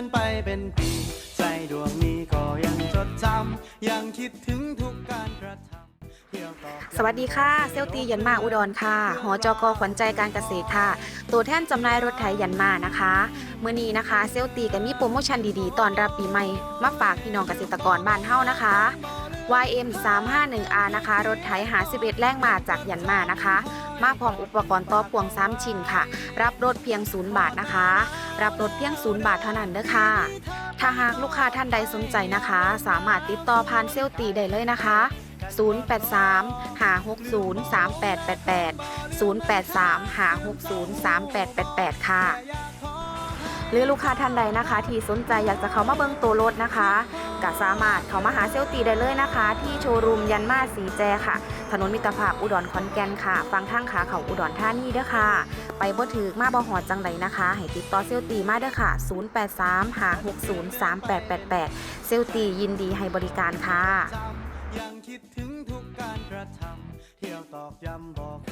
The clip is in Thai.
อนไปเป็นปี ใจดวงนี้ก็ยังจดจำยังคิดถึงทุกการกระทำ สวัสดีค่ะ เซลตียันมาอุดรค่ะ หอจกขวัญใจการเกษตรค่ะ ตัวแท่นจำหน่ายรถไถยันมานะคะเมื่อนี้นะคะ เซลตีก็มีโปรโมชั่นดีๆตอนรับปีใหม่ มาฝากพี่น้องเกษตรกรบ้านเฮานะคะ YM 351R นะคะ รถไถหา11 แรงมาจากยันมานะคะ มาพร้อมอุปกรณ์ต่อพ่วง3ชิ้นค่ะ รับรถเพียง 0 บาทนะคะ รับรถเพียง 0 บาทเท่านั้นเด้อค่ะ ถ้าหากลูกค้าท่านใดสนใจนะคะ สามารถติดต่อผ่านเซลตีได้เลยนะคะ 083 560 3888 083 560 3888 ค่ะ หรือลูกค้าท่านใดนะคะ ที่สนใจอยากจะเข้ามาเบิ่งตัวรถนะคะก็สามารถเข้ามาหาเซลตีได้เลยนะคะ ที่โชว์รูมยันมาสีแจค่ะ ถนนมิตรภาพอุดรขอนแก่นค่ะ ฟังทางขาเขาอุดรธานีเด้อค่ะ ไปบ่ถือมาบ่หอดจังใดนะคะ ให้ติดต่อเซลตีมาเด้อค่ะ 083 560 3888 เซลตียินดีให้บริการค่ะยังคิดถึงทุกการกระทำเที่ยวตอกย้ำบอก